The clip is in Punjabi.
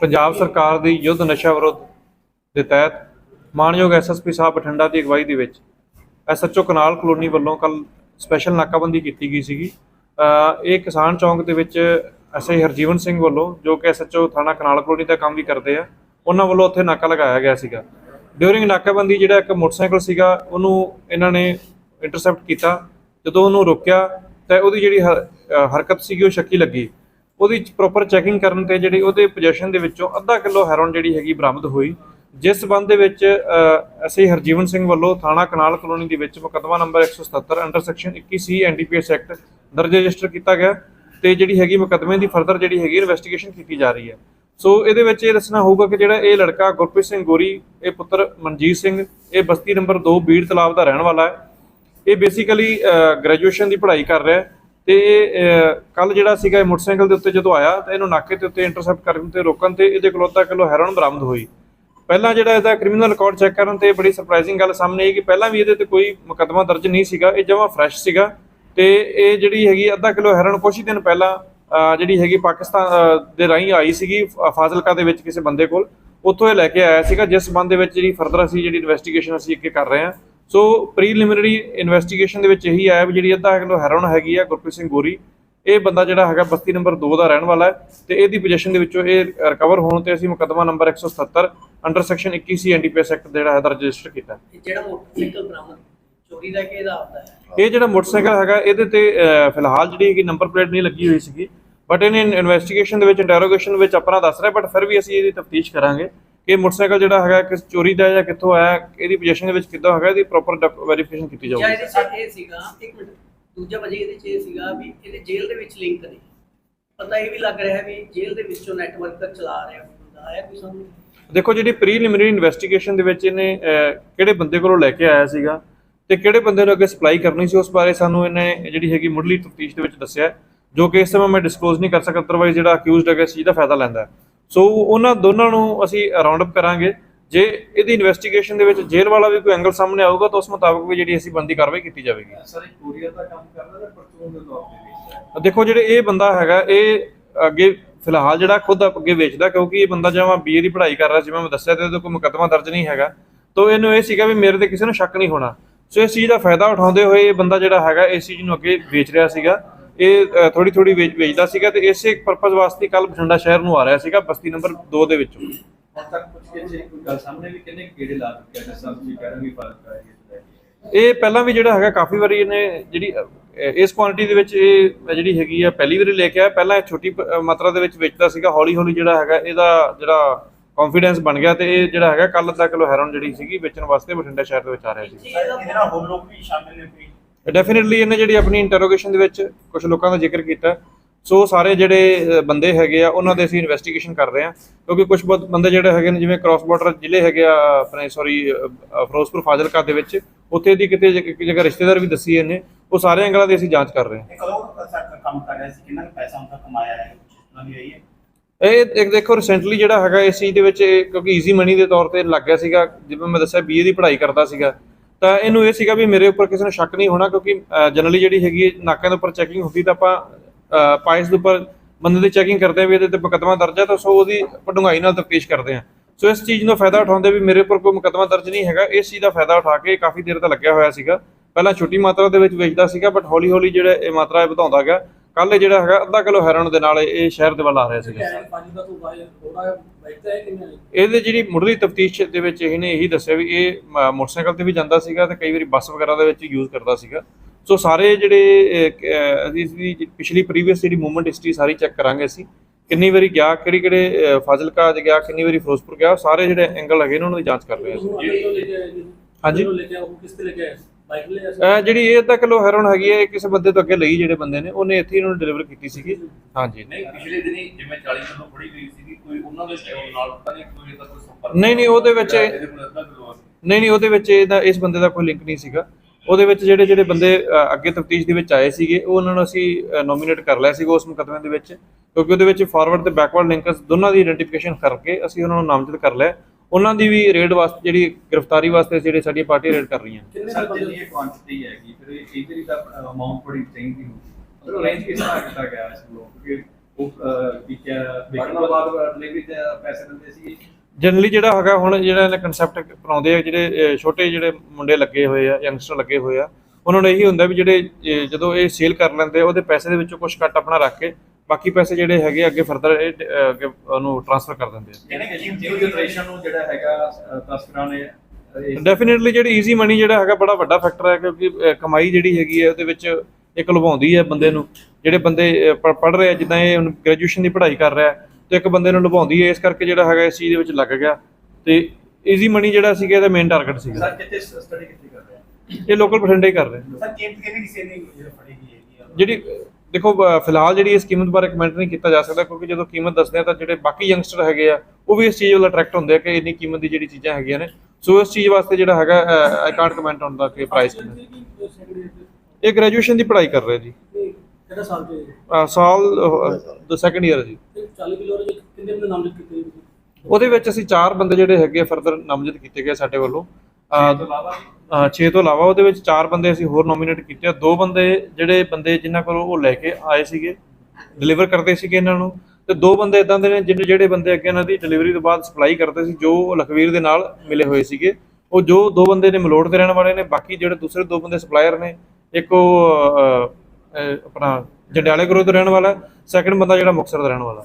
ਪੰਜਾਬ ਸਰਕਾਰ ਦੀ ਯੁੱਧ ਨਸ਼ਾ ਵਿਰੁੱਧ ਦੇ ਤਹਿਤ ਮਾਨਯੋਗ ਐਸਐਸਪੀ ਸਾਹਿਬ ਬਠਿੰਡਾ ਦੀ ਅਗਵਾਈ ਦੇ ਵਿੱਚ ਐਸਐਚਓ ਕਨਾਲ ਕਲੋਨੀ ਵੱਲੋਂ ਕੱਲ ਸਪੈਸ਼ਲ ਨਾਕਾਬੰਦੀ ਕੀਤੀ ਗਈ ਸੀਗੀ। ਇਹ ਕਿਸਾਨ ਚੌਂਕ ਦੇ ਵਿੱਚ ਐਸਆਈ ਹਰਜੀਵਨ ਸਿੰਘ ਵੱਲੋਂ, ਜੋ ਕਿ ਐਸਐਚਓ ਥਾਣਾ ਕਨਾਲ ਕਲੋਨੀ ਦਾ ਕੰਮ ਵੀ ਕਰਦੇ ਆ, ਉਹਨਾਂ ਵੱਲੋਂ ਉੱਥੇ ਨਾਕਾ ਲਗਾਇਆ ਗਿਆ ਸੀਗਾ। ਡਿਊਰਿੰਗ ਨਾਕਾਬੰਦੀ ਜਿਹੜਾ ਇੱਕ ਮੋਟਰਸਾਈਕਲ ਸੀਗਾ, ਉਹਨੂੰ ਇਹਨਾਂ ਨੇ ਇੰਟਰਸੈਪਟ ਕੀਤਾ। ਜਦੋਂ ਉਹਨੂੰ ਰੋਕਿਆ, ਤਾਂ ਉਹਦੀ ਜਿਹੜੀ ਹਰ- ਹਰਕਤ ਸੀਗੀ, ਉਹ ਸ਼ੱਕੀ ਲੱਗੀ। ਉਹਦੀ ਪ੍ਰੋਪਰ ਚੈਕਿੰਗ ਕਰਨ ਤੇ ਜਿਹੜੀ ਉਹਦੇ ਪੋਜੀਸ਼ਨ ਦੇ ਵਿੱਚੋਂ ਅੱਧਾ ਕਿਲੋ ਹੈਰੋਨ ਜਿਹੜੀ ਹੈਗੀ ਬਰਾਮਦ ਹੋਈ। ਜਿਸ ਸਬੰਧ ਦੇ ਵਿੱਚ ਐਸਆਈ ਹਰਜੀਵਨ ਸਿੰਘ ਵੱਲੋਂ ਥਾਣਾ ਕਨਾਲ ਕਲੋਨੀ ਦੇ ਵਿੱਚ ਮੁਕੱਦਮਾ number 177 under section 21 C NDPS act ਦਰਜ ਰਜਿਸਟਰ ਕੀਤਾ ਗਿਆ ਤੇ ਜਿਹੜੀ ਹੈਗੀ ਮੁਕੱਦਮੇ ਦੀ ਫਰਦਰ ਜਿਹੜੀ ਹੈਗੀ ਇਨਵੈਸਟੀਗੇਸ਼ਨ ਕੀਤੀ ਜਾ ਰਹੀ ਹੈ। ਸੋ ਇਹਦੇ ਵਿੱਚ ਇਹ ਦੱਸਣਾ ਹੋਊਗਾ ਕਿ ਜਿਹੜਾ ਇਹ ਲੜਕਾ ਗੁਰਪ੍ਰੀਤ ਸਿੰਘ ਗੋਰੀ, ਇਹ ਪੁੱਤਰ ਮਨਜੀਤ ਸਿੰਘ, ਇਹ ਬਸਤੀ ਨੰਬਰ 2 ਬੀੜ ਤਲਾਬ ਦਾ ਰਹਿਣ ਵਾਲਾ ਹੈ। ਇਹ ਬੇਸਿਕਲੀ ਗ੍ਰੈਜੂਏਸ਼ਨ ਦੀ ਪੜ੍ਹਾਈ ਕਰ ਰਿਹਾ ਹੈ। ਤੇ ਇਹ ਕੱਲ ਜਿਹੜਾ ਸੀਗਾ ਇਹ ਮੋਟਰਸਾਈਕਲ ਦੇ ਉੱਤੇ ਜਦੋਂ ਆਇਆ ਤਾਂ ਇਹਨੂੰ ਨਾਕੇ ਦੇ ਉੱਤੇ ਇੰਟਰਸੈਪਟ ਕਰਨ ਤੇ ਰੋਕਣ ਤੇ ਇਹਦੇ ਕੋਲੋਂ ਅੱਧਾ ਕਿਲੋ ਹੈਰੋਨ ਬਰਾਮਦ ਹੋਈ। ਪਹਿਲਾਂ ਜਿਹੜਾ ਇਹਦਾ ਕ੍ਰਿਮੀਨਲ ਰਿਕਾਰਡ ਚੈੱਕ ਕਰਨ ਤੇ ਬੜੀ ਸਰਪ੍ਰਾਈਜ਼ਿੰਗ ਗੱਲ ਸਾਹਮਣੇ ਆਈ ਕਿ ਪਹਿਲਾਂ ਵੀ ਇਹਦੇ ਤੇ ਕੋਈ ਮੁਕੱਦਮਾ ਦਰਜ ਨਹੀਂ ਸੀਗਾ, ਇਹ ਜਮਾਂ ਫਰੈਸ਼ ਸੀਗਾ ਤੇ ਇਹ ਜਿਹੜੀ ਹੈਗੀ ਅੱਧਾ ਕਿਲੋ ਹੈਰੋਨ ਕੁਛ ਹੀ ਦਿਨ ਪਹਿਲਾਂ ਜਿਹੜੀ ਹੈਗੀ ਪਾਕਿਸਤਾਨ ਦੇ ਰਾਹੀਂ ਆਈ ਸੀਗੀ ਫਾਜ਼ਿਲਕਾ ਦੇ ਵਿੱਚ ਕਿਸੇ ਬੰਦੇ ਕੋਲ, ਉੱਥੋਂ ਇਹ ਲੈ ਕੇ ਆਇਆ ਸੀਗਾ, ਜਿਸ ਸੰਬੰਧ ਦੇ ਵਿੱਚ ਜਿਹੜੀ ਫਰਦਰ ਅਸੀਂ ਜਿਹੜੀ ਇਨਵੈਸਟੀਗੇਸ਼ਨ ਅਸੀਂ ਅੱਗੇ ਕਰ ਰਹੇ ਹਾਂ ਸੋ ਪ੍ਰੀਲਿਮਿਨਰੀ ਇਨਵੈਸਟੀਗੇਸ਼ਨ ਦੇ ਵਿੱਚ ਇਹੀ ਆਇਆ ਵੀ ਜਿਹੜੀ ਅੱਧਾ ਕਿਲੋ ਹੈਰੋਨ ਹੈਗੀ ਆ ਗੁਰਪ੍ਰੀਤ ਸਿੰਘ ਗੋਰੀ ਇਹ ਬੰਦਾ ਜਿਹੜਾ ਹੈਗਾ ਬਸਤੀ ਨੰਬਰ 2 ਦਾ ਰਹਿਣ ਵਾਲਾ ਹੈ ਤੇ ਇਹਦੀ ਪੋਜੀਸ਼ਨ ਦੇ ਵਿੱਚੋਂ ਇਹ ਰਿਕਵਰ ਹੋਣ ਤੇ ਅਸੀਂ ਮੁਕੱਦਮਾ number 177 under section 21 C NDPS act ਜਿਹੜਾ ਹੈ ਦਾ ਰਜਿਸਟਰ ਕੀਤਾ। ਇਹ ਜਿਹੜਾ ਮੋਟਰਸਾਈਕਲ ਬਰਾਮਦ ਚੋਰੀ ਦਾ ਕਿ ਇਹਦਾ ਆਪਦਾ ਹੈ? ਇਹ ਜਿਹੜਾ ਮੋਟਰਸਾਈਕਲ ਹੈਗਾ ਇਹਦੇ ਤੇ ਫਿਲਹਾਲ ਜਿਹੜੀ ਹੈਗੀ ਨੰਬਰ ਪਲੇਟ ਨਹੀਂ ਲੱਗੀ ਹੋਈ ਸੀਗੀ ਬਟ ਇਹਨੇ ਇਨਵੈਸਟੀਗੇਸ਼ਨ ਦੇ ਵਿੱਚ ਇੰਟਰੋਗੇਸ਼ਨ ਵਿੱਚ ਆਪਣਾ ਦੱਸ ਰਿਹਾ ਬਟ ਫਿਰ ਵੀ ਅਸੀਂ ਇਹਦੀ ਤਫਤੀਸ਼ ਕਰਾਂਗੇ। ਕਿ ਮੋਟਰਸਾਈਕਲ ਜਿਹੜਾ ਹੈਗਾ ਕਿਸ ਚੋਰੀ ਦਾ ਜਾਂ ਕਿੱਥੋਂ ਆਇਆ ਇਹਦੀ ਪੋਜੀਸ਼ਨ ਦੇ ਵਿੱਚ ਕਿੱਦਾਂ ਹੈਗਾ ਇਹਦੀ ਪ੍ਰੋਪਰ ਵੈਰੀਫਿਕੇਸ਼ਨ ਕੀਤੀ ਜਾਂ ਜਾਊਗੀ ਚ ਇਹ ਸੀਗਾ ਇੱਕ ਮਿੰਟ ਦੂਜਾ ਵਜੇ ਇਹਦੇ ਚ ਇਹ ਸੀਗਾ ਵੀ ਇਹਦੇ ਜੇਲ੍ਹ ਦੇ ਵਿੱਚ ਲਿੰਕ ਨਹੀਂ ਪਤਾ ਇਹ ਵੀ ਲੱਗ ਰਿਹਾ ਹੈ ਵੀ ਜੇਲ੍ਹ ਦੇ ਵਿੱਚੋਂ ਨੈਟਵਰਕ ਚਲਾ ਰਿਹਾ ਹੁੰਦਾ ਆਇਆ ਕੋਈ ਸਾਹਮਣੇ? ਦੇਖੋ ਜਿਹੜੀ ਪ੍ਰੀਲਿਮਿਨਰੀ ਇਨਵੈਸਟੀਗੇਸ਼ਨ ਦੇ ਵਿੱਚ ਇਹਨੇ ਅਹ, ਕਿਹੜੇ ਬੰਦੇ ਕੋਲੋਂ ਲੈ ਕੇ ਆਇਆ ਸੀਗਾ ਤੇ ਕਿਹੜੇ ਬੰਦੇ ਨੂੰ ਅੱਗੇ ਸਪਲਾਈ ਕਰਨੀ ਸੀ ਉਸ ਬਾਰੇ ਸਾਨੂੰ ਇਹਨੇ ਜਿਹੜੀ ਹੈਗੀ ਮੁੱਢਲੀ ਤਫਤੀਸ਼ ਦੇ ਵਿੱਚ ਦੱਸਿਆ ਹੈ, ਜੋ ਕਿ ਇਸ ਸਮੇਂ ਮੈਂ ਡਿਸਕਲੋਜ਼ ਨਹੀਂ ਕਰ ਸਕਦਾ ਅਦਰਵਾਈਜ਼ ਜਿਹੜਾ ਅਕਿਊਜ਼ਡ ਹੈਗਾ ਇਸ ਚੀਜ਼ ਦਾ ਫਾਇਦਾ ਲੈਂਦਾ ਹੈ। ਸੋ ਉਹਨਾਂ ਦੋਨਾਂ ਨੂੰ ਅਸੀਂ ਰਾਉਂਡ ਅਪ ਕਰਾਂਗੇ। ਜੇ ਇਹਦੀ ਇਨਵੈਸਟੀਗੇਸ਼ਨ ਦੇ ਵਿੱਚ ਜੇਲ੍ਹ ਵਾਲਾ ਵੀ ਕੋਈ ਐਂਗਲ ਸਾਹਮਣੇ ਆਊਗਾ ਤਾਂ ਉਸ ਮੁਤਾਬਕ ਵੀ ਜਿਹੜੀ ਅਸੀਂ ਬੰਦੀ ਕਾਰਵਾਈ ਕੀਤੀ ਜਾਵੇਗੀ। ਸਰ ਇਹ ਕੋਰੀਅਰ ਦਾ ਕੰਮ ਕਰਦਾ ਤੇ ਪਰਚੂਨ ਦੇ ਤੌਰ ਤੇ ਦੇਖੋ ਜਿਹੜੇ ਇਹ ਬੰਦਾ ਹੈਗਾ ਇਹ ਅੱਗੇ ਫਿਲਹਾਲ ਜਿਹੜਾ ਖੁਦ ਅੱਗੇ ਵੇਚਦਾ ਕਿਉਂਕਿ ਇਹ ਬੰਦਾ ਜਿਵੇਂ ਬੀਏ ਦੀ ਪੜ੍ਹਾਈ ਕਰ ਰਿਹਾ ਜਿਵੇਂ ਮੈਂ ਦੱਸਿਆ ਤੇ ਕੋਈ ਮੁਕੱਦਮਾ ਦਰਜ ਨਹੀਂ ਹੈਗਾ। ਤਾਂ ਇਹਨੂੰ ਇਹ ਸੀਗਾ ਵੀ ਮੇਰੇ ਤੇ ਕਿਸੇ ਨੂੰ ਸ਼ੱਕ ਨਹੀਂ ਹੋਣਾ। ਸੋ ਇਸ ਚੀਜ਼ ਦਾ ਫਾਇਦਾ ਉਠਾਉਂਦੇ ਹੋਏ ਇਹ ਬੰਦਾ ਜਿਹੜਾ ਹੈਗਾ ਇਸ ਚੀਜ਼ ਨੂੰ ਅੱਗੇ ਵੇਚ ਰਿਹਾ ਸੀਗਾ। ਇਹ ਥੋੜੀ ਥੋੜੀ ਵੇਚ ਵੇਚਦਾ ਸੀਗਾ ਤੇ ਇਸੇ ਪਰਪਸ ਵਾਸਤੇ ਕੱਲ ਬਠਿੰਡਾ ਸ਼ਹਿਰ ਨੂੰ ਆ ਰਿਹਾ ਸੀਗਾ ਬਸਤੀ ਨੰਬਰ 2 ਦੇ ਵਿੱਚੋਂ। ਹੁਣ ਤੱਕ ਪੁੱਛ ਕੇ ਜੇ ਕੋਈ ਗੱਲ ਸਾਹਮਣੇ ਵੀ ਕਿੰਨੇ ਕੁ ਕੀੜੇ ਲਾ ਚੁੱਕੇ ਆ ਜਿਸ ਤਰ੍ਹਾਂ ਤੁਸੀਂ ਕਹਿ ਰਹੇ ਹੋ ਵੀ ਫ਼ਰਕ ਆ ਇਹ ਪਹਿਲਾਂ ਵੀ ਜਿਹੜਾ ਹੈਗਾ ਕਾਫੀ ਵਾਰੀ ਇਹਨੇ ਜਿਹੜੀ ਇਸ ਕੁਆਂਟੀਟੀ ਦੇ ਵਿੱਚ ਇਹ ਜਿਹੜੀ ਹੈਗੀ ਆ ਪਹਿਲੀ ਵਾਰੀ ਲੈ ਕੇ ਆਇਆ। ਪਹਿਲਾਂ ਇਹ ਛੋਟੀ ਮਾਤਰਾ ਦੇ ਵਿੱਚ ਵੇਚਦਾ ਸੀਗਾ ਹੌਲੀ ਹੌਲੀ ਜਿਹੜਾ ਹੈਗਾ ਇਹਦਾ ਜਿਹੜਾ ਕੌਨਫੀਡੈਂਸ ਬਣ ਗਿਆ ਤੇ ਇਹ ਜਿਹੜਾ ਹੈਗਾ ਕੱਲ ਅੱਧਾ ਕਿਲੋ ਹੈਰੋਨ ਜਿਹੜੀ ਸੀਗੀ ਵੇਚਣ ਵਾਸਤੇ ਬਠਿੰਡਾ ਸ਼ਹਿਰ ਦੇ ਵਿੱਚ ਆ ਰਿਹਾ ਸੀ। ਇਹਦੇ ਨਾਲ ਹੋਰ ਲੋਕ ਵੀ ਸ਼ਾਮਿਲ ਨੇ ਡੈਫੀਨਿਟਲੀ ਇਹਨੇ ਜਿਹੜੀ ਆਪਣੀ ਇੰਟਰੋਗੇਸ਼ਨ ਦੇ ਵਿੱਚ ਕੁਝ ਲੋਕਾਂ ਦਾ ਜ਼ਿਕਰ ਕੀਤਾ। ਸੋ ਸਾਰੇ ਜਿਹੜੇ ਬੰਦੇ ਹੈਗੇ ਆ ਉਹਨਾਂ ਦੇ ਅਸੀਂ ਇਨਵੈਸਟੀਗੇਸ਼ਨ ਕਰ ਰਹੇ ਹਾਂ। ਕਿਉਂਕਿ ਕੁਝ ਬੰਦੇ ਜਿਹੜੇ ਹੈਗੇ ਨੇ ਜਿਵੇਂ ਕ੍ਰਾਸ ਬਾਰਡਰ ਜ਼ਿਲ੍ਹੇ ਹੈਗੇ ਆ ਆਪਣੇ ਸੌਰੀ ਫਿਰੋਜ਼ਪੁਰ ਫਾਜ਼ਿਲਕਾ ਦੇ ਵਿੱਚ ਉੱਥੇ ਦੀ ਕਿਤੇ ਇੱਕ ਜਗ੍ਹਾ ਰਿਸ਼ਤੇਦਾਰ ਵੀ ਦੱਸੀ ਇਹਨੇ। ਉਹ ਸਾਰੇ ਐਂਗਲਾਂ ਦੀ ਅਸੀਂ ਜਾਂਚ ਕਰ ਰਹੇ ਹਾਂ। ਇਹ ਕਦੋਂ ਤੱਕ ਕੰਮ ਕਰ ਰਿਹਾ ਸੀ ਕਿੰਨਾ ਕੁ ਪੈਸਾ ਉਹਨਾਂ ਕਮਾਇਆ ਹੈ ਕੁਝ ਇਤਨਾ ਵੀ ਆਈ ਹੈ? ਇਹ ਇੱਕ ਦੇਖੋ ਰੀਸੈਂਟਲੀ ਜਿਹੜਾ ਹੈਗਾ ਇਸ ਚੀਜ਼ ਦੇ ਵਿੱਚ ਕਿਉਂਕਿ ਈਜ਼ੀ ਮਨੀ ਦੇ ਤੌਰ ਤੇ ਲੱਗ ਗਿਆ ਸੀਗਾ। ਜਿਵੇਂ ਮੈਂ ਦੱਸਿਆ ਬੀਏ ਦੀ ਪੜ੍ਹਾਈ ਕਰਦਾ ਸੀਗਾ। ਤਾਂ ਇਹਨੂੰ ਇਹ ਸੀਗਾ ਵੀ ਮੇਰੇ ਉੱਪਰ ਕਿਸੇ ਨੂੰ ਸ਼ੱਕ ਨਹੀਂ ਹੋਣਾ ਕਿਉਂਕਿ ਜਨਰਲੀ ਜਿਹੜੀ ਹੈਗੀ ਹੈ, ਨਾਕਿਆਂ ਦੇ ਉੱਪਰ ਚੈਕਿੰਗ ਹੁੰਦੀ ਤਾਂ ਆਪਾਂ ਪਾਇਸ ਦੇ ਉੱਪਰ ਬੰਦੇ ਦੀ ਚੈਕਿੰਗ ਕਰਦੇ ਆ ਵੀ ਇਹਦੇ ਤੇ ਮੁਕੱਦਮਾ ਦਰਜ ਹੈ ਤਾਂ ਸੋ ਉਹਦੀ ਡੂੰਘਾਈ ਨਾਲ ਤਫਤੀਸ਼ ਕਰਦੇ ਆ ਸੋ ਇਸ ਚੀਜ਼ ਨੂੰ ਫਾਇਦਾ ਉਠਾਉਂਦੇ ਵੀ ਮੇਰੇ ਉੱਪਰ ਕੋਈ ਮੁਕੱਦਮਾ ਦਰਜ ਨਹੀਂ ਹੈਗਾ ਇਸ ਚੀਜ਼ ਦਾ ਫਾਇਦਾ ਉਠਾ ਕੇ ਕਾਫੀ ਦੇਰ ਤੱਕ ਲੱਗਿਆ ਹੋਇਆ ਸੀਗਾ। ਪਹਿਲਾਂ ਛੋਟੀ ਮਾਤਰਾ ਦੇ ਵਿੱਚ ਵੇਚਦਾ ਸੀਗਾ ਬਟ ਹੌਲੀ ਹੌਲੀ ਜਿਹੜਾ ਇਹ ਮਾਤਰਾ ਇਹ ਵਧਾਉਂਦਾ ਗਿਆ। ਕੱਲ ਜਿਹੜਾ ਹੈਗਾ ਅੱਧਾ ਕਿਲੋ ਹੈਰੋਨ ਦੇ ਨਾਲ ਇਹ ਸ਼ਹਿਰ ਦੇ ਵੱਲ ਆ ਰਿਹਾ ਸੀਗਾ। ਦਾ ਇਹਦੇ ਜਿਹੜੀ ਮੁੱਢਲੀ ਤਫਤੀਸ਼ ਦੇ ਵਿੱਚ ਇਹਨੇ ਇਹੀ ਦੱਸਿਆ ਵੀ ਇਹ ਮੋਟਰਸਾਈਕਲ ਤੇ ਵੀ ਜਾਂਦਾ ਸੀਗਾ ਤੇ ਕਈ ਵਾਰੀ ਬੱਸ ਵਗੈਰਾ ਦੇ ਵਿੱਚ ਯੂਜ਼ ਕਰਦਾ ਸੀਗਾ। ਸੋ ਸਾਰੇ ਜਿਹੜੇ ਅਸੀਂ ਜ- ਪਿਛਲੀ ਪ੍ਰੀਵੀਅਸ ਜਿਹੜੀ ਮੂਵਮੈਂਟ ਹਿਸਟਰੀ ਸਾਰੀ ਚੈੱਕ ਕਰਾਂਗੇ ਅਸੀਂ। ਕਿੰਨੀ ਵਾਰੀ ਗਿਆ ਕਿਹੜੀ ਕਿਹੜੇ ਫਾਜ਼ਿਲਕਾ ਚ ਗਿਆ ਕਿੰਨੀ ਵਾਰੀ ਫਿਰੋਜ਼ਪੁਰ ਗਿਆ ਸਾਰੇ ਜਿਹੜੇ ਐਂਗਲ ਹੈਗੇ ਨੇ ਉਹਨਾਂ ਦੀ ਜਾਂਚ ਕਰ ਰਹੇ ਹਾਂ ਜੀ ਹਾਂਜੀ। ਕਿਸ ਤੇ ਲੈ ਕੇ ਆਏ? ਅਹ, ਜਿਹੜੀ ਇਹ ਅੱਧਾ ਕਿਲੋ ਹੈਰੋਨ ਹੈਗੀ ਹੈ ਇਹ ਕਿਸੇ ਬੰਦੇ ਤੋਂ ਅੱਗੇ ਲਈ ਜਿਹੜੇ ਬੰਦੇ ਨੇ ਉਹਨੇ ਇੱਥੇ ਹੀ ਉਹਨੂੰ ਡਿਲੀਵਰ ਕੀਤੀ ਸੀਗੀ। ਹਾਂਜੀ। ਨਹੀਂ ਪਿਛਲੇ ਦਿਨੀ ਜਿਵੇਂ 40 ਕਿਲੋ ਫੜੀ ਗਈ ਸੀਗੀ ਕੋਈ ਉਹਨਾਂ ਦੇ ਨਾਲ ਤਾਂ ਨਹੀਂ ਕੋਈ ਇਹਦਾ ਕੋਈ ਸੰਪਰਕ ਨਹੀਂ, ਨਹੀਂ, ਉਹਦੇ ਵਿੱਚ- ਇਹਦੇ ਕੋਲ ਅੱਧਾ ਕਿਲੋ ਸੀ ਨਹੀਂ ਨਹੀਂ ਉਹਦੇ ਵਿੱਚ ਇਹਦਾ ਇਸ ਬੰਦੇ ਦਾ ਕੋਈ ਲਿੰਕ ਨਹੀਂ ਸੀਗਾ। ਉਹਦੇ ਵਿੱਚ ਜਿਹੜੇ ਜਿਹੜੇ ਬੰਦੇ ਅ, ਅੱਗੇ ਤਫਤੀਸ਼ ਦੇ ਵਿੱਚ ਆਏ ਸੀਗੇ ਉਹ ਉਹਨਾਂ ਨੂੰ ਅਸੀਂ ਨੋਮੀਨੇਟ ਕਰ ਲਿਆ ਸੀਗਾ ਉਸ ਮੁਕੱਦਮੇ ਦੇ ਵਿੱਚ ਕਿਉਂਕਿ ਉਹਦੇ ਵਿੱਚ ਫਾਰਵਰਡ ਤੇ ਬੈਕਵਰਡ ਲਿੰਕਸ ਦੋਨਾਂ ਦੀ ਆਇਡੈਂਟੀਫਿਕੇਸ਼ਨ ਕਰਕੇ ਅਸੀਂ ਉਹਨਾਂ ਨੂੰ ਨਾਮਜ਼ਦ ਕਰ ਲਿਆ। ਉਹਨਾਂ ਦੀ ਵੀ ਰੇਡ ਵਾਸਤੇ ਜਿਹੜੀ ਗ੍ਰਿਫਤਾਰੀ ਵਾਸਤੇ ਜਿਹੜੇ ਸਾਡੀ ਪਾਰਟੀ ਰੇਡ ਕਰ ਰਹੀਆਂ। ਕਿੰਨੇ ਸਰ ਬੰਦੇ ਜਿੰਨੀ ਇਹ ਕੁਆਂਟੀਟੀ ਹੈਗੀ? ਫਿਰ ਇਹ ਇਹਦੇ ਲਈ ਤਾਂ ਅਮਾਉਂਟ ਬੜੀ ਚਾਹੀਦੀ ਹੋਊਗੀ ਮਤਲਬ ਰੇਂਜ ਕਿਸ ਤਰ੍ਹਾਂ ਕੀਤਾ ਗਿਆ ਇਸ ਬਲੋਕ ਕਿਉਂਕਿ ਉਹ ਅਹ, ਕੀ ਕਿਹਾ ਵੇਖਣ ਤੋਂ ਬਾਅਦ ਡਿਲੀਵਰੀ ਤੇ ਪੈਸੇ ਦਿੰਦੇ ਸੀ। ਜਨਰਲੀ ਜਿਹੜਾ ਹੈਗਾ ਹੁਣ ਜਿਹੜਾ ਇਹਨੇ ਕਨਸੈਪਟ ਅਪਣਾਉਂਦੇ ਆ ਜਿਹੜੇ ਛੋਟੇ ਜਿਹੜੇ ਮੁੰਡੇ ਲੱਗੇ ਹੋਏ ਆ ਯੰਗਸਟਰ ਲੱਗੇ ਹੋਏ ਆ ਉਹਨਾਂ ਨੂੰ ਇਹੀ ਹੁੰਦਾ ਵੀ ਜਿਹੜੇ ਜਦੋਂ ਇਹ ਸੇਲ ਕਰ ਲੈਂਦੇ ਉਹਦੇ ਪੈਸੇ ਦੇ ਵਿੱਚੋਂ ਕੁਝ ਕੱਟ ਆਪਣਾ ਰੱਖ ਕੇ ਬਾਕੀ ਪੈਸੇ ਜਿਹੜੇ ਹੈਗੇ ਅੱਗੇ ਫਰਦਰ ਅੱਗੇ ਉਹਨੂੰ ਟ੍ਰਾਂਸਫਰ ਕਰ ਦਿੰਦੇ ਆ। ਕਹਿੰਦੇ ਕਿ ਨਿਊ ਜਨਰੇਸ਼ਨ ਨੂੰ ਜਿਹੜਾ ਹੈਗਾ ਤਸਕਰਾਂ ਨੇ ਡੈਫੀਨਿਟਲੀ ਜਿਹੜੀ ਈਜ਼ੀ ਮਨੀ ਜਿਹੜਾ ਹੈਗਾ ਬੜਾ ਵੱਡਾ ਫੈਕਟਰ ਹੈ ਕਿਉਂਕਿ ਕਮਾਈ ਜਿਹੜੀ ਹੈਗੀ ਹੈ ਉਹਦੇ ਵਿੱਚ ਇੱਕ ਲੁਭਾਉਂਦੀ ਹੈ ਬੰਦੇ ਨੂੰ। ਜਿਹੜੇ ਬੰਦੇ ਪੜ ਰਹੇ ਆ ਜਿੱਦਾਂ ਇਹ ਹੁਣ ਗ੍ਰੈਜੂਏਸ਼ਨ ਦੀ ਪੜ੍ਹਾਈ ਕਰ ਰਿਹਾ ਤੇ ਇੱਕ ਬੰਦੇ ਨੂੰ ਲੁਭਾਉਂਦੀ ਹੈ ਇਸ ਕਰਕੇ ਜਿਹੜਾ ਹੈਗਾ ਇਸ ਚੀਜ਼ ਦੇ ਵਿੱਚ ਲੱਗ ਗਿਆ। ਤੇ ਈਜ਼ੀ ਮਨੀ ਜਿਹੜਾ ਸੀਗਾ ਇਹਦਾ ਮੇਨ ਟਾਰਗੇਟ ਸੀਗਾ। ਸਰ ਕਿੱਥੇ ਸਟੱਡੀ ਕਿੱਥੇ ਕਰ ਰਹੇ ਆ? ਇਹ ਲੋਕਲ ਬਠਿੰਡੇ ਹੀ ਕਰ ਰਹੇ ਨੇ। ਸਰ ਕੀਮਤ ਕਿੰਨੀ ਕਿਸੇ ਦੀ ਫੜੀ ਗਈ ਹੈ ਜਿਹੜੀ ਦੇਖੋ ਫਿਲਹਾਲ ਜਿਹੜੀ ਇਸ ਕੀਮਤ ਬਾਰੇ ਕਮੈਂਟ ਨਹੀਂ ਕੀਤਾ ਜਾ ਸਕਦਾ ਕਿਉਂਕਿ ਜਦੋਂ ਕੀਮਤ ਦੱਸਦੇ ਆ ਤਾਂ ਜਿਹੜੇ ਬਾਕੀ ਯੰਗਸਟਰ ਹੈਗੇ ਆ ਉਹ ਵੀ ਇਸ ਚੀਜ਼ ਵੱਲ ਅਟਰੈਕਟ ਹੁੰਦੇ ਆ ਕਿ ਇੰਨੀ ਕੀਮਤ ਦੀ ਜਿਹੜੀ ਚੀਜ਼ਾਂ ਹੈਗੀਆਂ ਨੇ। ਸੋ ਇਸ ਚੀਜ਼ ਵਾਸਤੇ ਜਿਹੜਾ ਹੈਗਾ ਆਈ ਕਾਂਟ ਕਮੈਂਟ ਔਨ ਦਾ ਕਿ ਪ੍ਰਾਈਸ ਇਹ ਗ੍ਰੈਜੂਏਸ਼ਨ ਦੀ ਪੜ੍ਹਾਈ ਕਰ ਰਹੇ ਜੀ। ਕਿਹੜਾ ਸਾਲ ਤੇ ਸਾਲ ਦ ਸੈਕੰਡ ਇਅਰ ਜੀ। 40 ਕਿਲੋ ਦੇ ਕਿੰਨੇ ਬੰਦੇ ਨਾਮਜ਼ਦ ਕੀਤੇ? ਉਹਦੇ ਵਿੱਚ ਅਸੀਂ ਚਾਰ ਬੰਦੇ ਜਿਹੜੇ ਹੈਗੇ ਫਰਦਰ ਨਾਮਜ਼ਦ ਕੀਤੇ ਗਏ ਸਾਡੇ ਵੱਲੋਂ। ਇਸ ਤੋਂ ਇਲਾਵਾ 6 ਤੋਂ ਇਲਾਵਾ ਉਹਦੇ ਵਿੱਚ ਚਾਰ ਬੰਦੇ ਅਸੀਂ ਹੋਰ ਨੋਮੀਨੇਟ ਕੀਤੇ ਆ। ਦੋ ਬੰਦੇ, ਜਿਹੜੇ ਬੰਦੇ ਜਿਨ੍ਹਾਂ ਕੋਲੋਂ ਉਹ ਲੈ ਕੇ ਆਏ ਸੀਗੇ ਡਿਲੀਵਰ ਕਰਦੇ ਸੀਗੇ ਇਹਨਾਂ ਨੂੰ। ਤੇ ਦੋ ਬੰਦੇ ਇਦਾਂ ਦੇ ਨੇ ਜਿਹਨੇ ਜਿਹੜੇ ਬੰਦੇ ਅੱਗੇ ਇਹਨਾਂ ਦੀ ਡਿਲੀਵਰੀ ਤੋਂ ਬਾਅਦ ਸਪਲਾਈ ਕਰਦੇ ਸੀ, ਜੋ ਲਖਵੀਰ ਦੇ ਨਾਲ ਮਿਲੇ ਹੋਏ ਸੀਗੇ। ਉਹ ਜੋ ਦੋ ਬੰਦੇ ਨੇ ਮਲੋੜ ਦੇ ਰਹਿਣ ਵਾਲੇ ਨੇ, ਬਾਕੀ ਜਿਹੜੇ ਦੂਸਰੇ ਦੋ ਬੰਦੇ ਸਪਲਾਇਰ ਨੇ, ਇੱਕ ਉਹ ਆਪਣਾ ਜੰਡਿਆਲੇ ਗਰੋਹ ਤੋਂ ਰਹਿਣ ਵਾਲਾ ਸੈਕੰਡ ਬੰਦਾ ਜਿਹੜਾ ਮੁਕਤਸਰ ਦਾ ਰਹਿਣ ਵਾਲਾ।